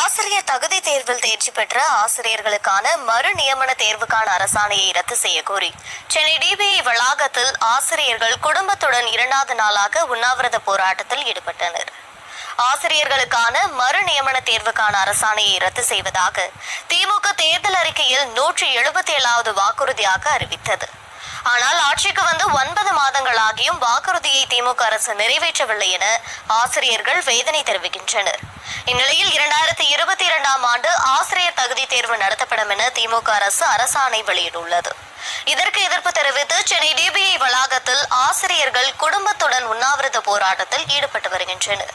ஆசிரியர் தகுதி தேர்வில் தேர்ச்சி பெற்ற ஆசிரியர்களுக்கான மறு நியமன தேர்வுக்கான அரசாணையை ரத்து செய்ய கோரி. சென்னை டிபிஐ வளாகத்தில் ஆசிரியர்கள் குடும்பத்துடன் இரண்டாவது நாளாக உண்ணாவிரத போராட்டத்தில் ஈடுபட்டனர். ஆசிரியர்களுக்கான மறு நியமன தேர்வுக்கான அரசாணையை ரத்து செய்வதாக திமுக தேர்தல் அறிக்கையில் நூற்றி எழுபத்தி ஏழாவது வாக்குறுதியாக அறிவித்தது. ஆனால் ஆட்சிக்கு வந்து ஒன்பது வாக்குறுதியை திமுக அரசு நிறைவேற்றவில்லை என ஆசிரியர்கள் வேதனை தெரிவிக்கின்றனர். இந்நிலையில் இரண்டாயிரத்தி இருபத்தி இரண்டாம் ஆண்டு ஆசிரியர் தகுதி தேர்வு நடத்தப்படும் என திமுக அரசு அரசாணை வெளியிட்டுள்ளது. இதற்கு எதிர்ப்பு தெரிவித்து சென்னை டிபிஐ வளாகத்தில் ஆசிரியர்கள் குடும்பத்துடன் உண்ணாவிரத போராட்டத்தில் ஈடுபட்டு வருகின்றனர்.